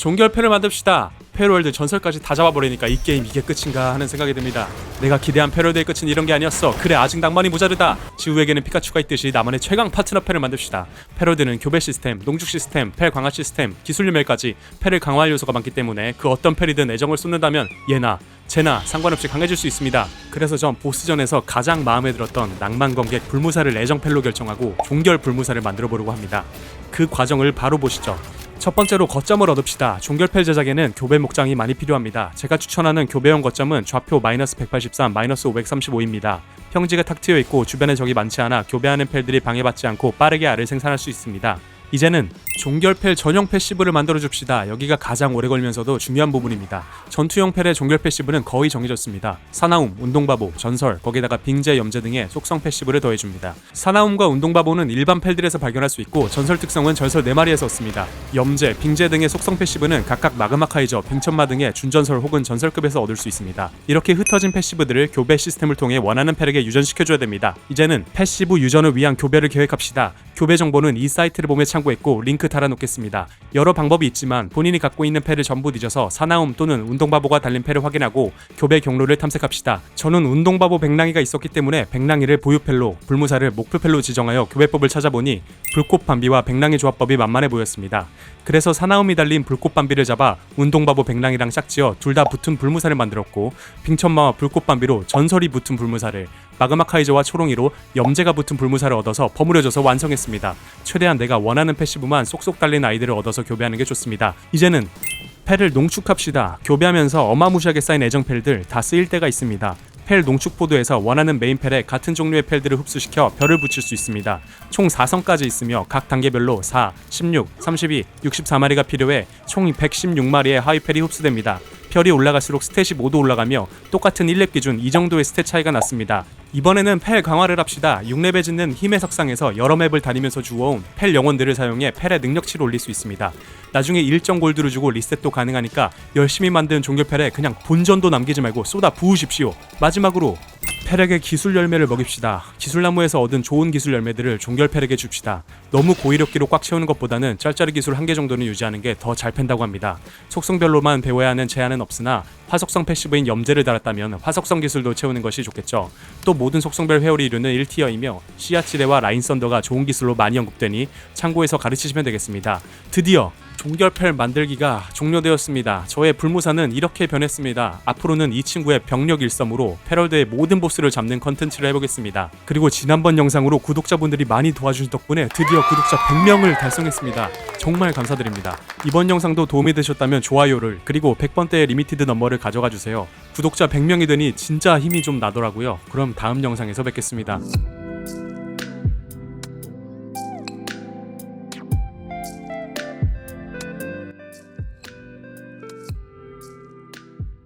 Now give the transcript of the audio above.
종결패를 만듭시다. 패롤드 전설까지 다 잡아버리니까 이 게임 이게 끝인가 하는 생각이 듭니다. 내가 기대한 패롤드의 끝은 이런 게 아니었어. 그래 아직 낭만이 모자르다. 지우에게는 피카츄가 있듯이 나만의 최강 파트너 패를 만듭시다. 패롤드는 교배 시스템, 농축 시스템, 패 강화 시스템, 기술 유멸까지 패를 강화할 요소가 많기 때문에 그 어떤 패이든 애정을 쏟는다면 얘나 제나 상관없이 강해질 수 있습니다. 그래서 전 보스전에서 가장 마음에 들었던 낭만 검객 불무사를 애정펠로 결정하고 종결 불무사를 만들어 보려고 합니다. 그 과정을 바로 보시죠. 첫 번째로 거점을 얻읍시다. 종결펠 제작에는 교배 목장이 많이 필요합니다. 제가 추천하는 교배용 거점은 좌표 마이너스 183, 마이너스 535입니다. 평지가 탁 트여 있고 주변에 적이 많지 않아 교배하는 펠들이 방해받지 않고 빠르게 알을 생산할 수 있습니다. 이제는 종결펠 전용 패시브를 만들어 줍시다. 여기가 가장 오래 걸면서도 중요한 부분입니다. 전투용 펠의 종결 패시브는 거의 정해졌습니다. 사나움, 운동바보, 전설, 거기다가 빙제, 염제 등의 속성 패시브를 더해줍니다. 사나움과 운동바보는 일반 펠들에서 발견할 수 있고 전설 특성은 전설 4마리에서 얻습니다. 염제, 빙제 등의 속성 패시브는 각각 마그마 카이저, 빙천마 등의 준전설 혹은 전설급에서 얻을 수 있습니다. 이렇게 흩어진 패시브들을 교배 시스템을 통해 원하는 펠에게 유전시켜줘야 됩니다. 이제는 패시브 유전을 위한 교배를 계획합시다. 교배 정보는 이 사이트를 보며 참 고했고 링크 달아놓겠습니다. 여러 방법이 있지만 본인이 갖고 있는 패를 전부 뒤져서 사나움 또는 운동바보가 달린 패를 확인하고 교배 경로를 탐색합시다. 저는 운동바보 백랑이가 있었기 때문에 백랑이를 보유펠로, 불무사를 목표펠로 지정하여 교배법을 찾아보니 불꽃 반비와 백랑이 조합법이 만만해 보였습니다. 그래서 사나움이 달린 불꽃 반비를 잡아 운동바보 백랑이랑 짝지어 둘 다 붙은 불무사를 만들었고 빙천마와 불꽃 반비로 전설이 붙은 불무사를 마그마 카이저와 초롱이로 염제가 붙은 불무사를 얻어서 버무려져서 완성했습니다. 최대한 내가 원하는 패시브만 쏙쏙 달린 아이들을 얻어서 교배하는 게 좋습니다. 이제는 펠을 농축합시다. 교배하면서 어마무시하게 쌓인 애정펠들 다 쓰일 때가 있습니다. 펠 농축 포드에서 원하는 메인 펠에 같은 종류의 펠들을 흡수시켜 별을 붙일 수 있습니다. 총 4성까지 있으며 각 단계별로 4, 16, 32, 64마리가 필요해 총 116마리의 하위 펠이 흡수됩니다. 별이 올라갈수록 스탯이 모두 올라가며 똑같은 1렙 기준 이 정도의 스탯 차이가 났습니다. 이번에는 펠 강화를 합시다. 6렙에 짓는 힘의 석상에서 여러 맵을 다니면서 주워온 펠 영혼들을 사용해 펠의 능력치를 올릴 수 있습니다. 나중에 일정 골드를 주고 리셋도 가능하니까 열심히 만든 종결 펠에 그냥 본전도 남기지 말고 쏟아 부으십시오. 마지막으로 펠에게 기술 열매를 먹입시다. 기술나무에서 얻은 좋은 기술 열매들을 종결펠에게 줍시다. 너무 고의력기로 꽉 채우는 것보다는 짤짤이 기술 한 개 정도는 유지하는 게 더 잘 팬다고 합니다. 속성별로만 배워야 하는 제한은 없으나 화속성 패시브인 염제를 달았다면 화속성 기술도 채우는 것이 좋겠죠. 또 모든 속성별 회오리 이루는 1티어이며 시아치레와 라인 썬더가 좋은 기술로 많이 언급되니 참고해서 가르치시면 되겠습니다. 드디어 종결펠 만들기가 종료되었습니다. 저의 불무사는 이렇게 변했습니다. 앞으로는 이 친구의 병력 일섬으로 패럴드의 모든 보스를 잡는 컨텐츠를 해보겠습니다. 그리고 지난번 영상으로 구독자분들이 많이 도와주신 덕분에 드디어 구독자 100명을 달성했습니다. 정말 감사드립니다. 이번 영상도 도움이 되셨다면 좋아요를 그리고 100번대의 리미티드 넘버를 가져가 주세요. 구독자 100명이 되니 진짜 힘이 좀 나더라고요. 그럼 다음 영상에서 뵙겠습니다.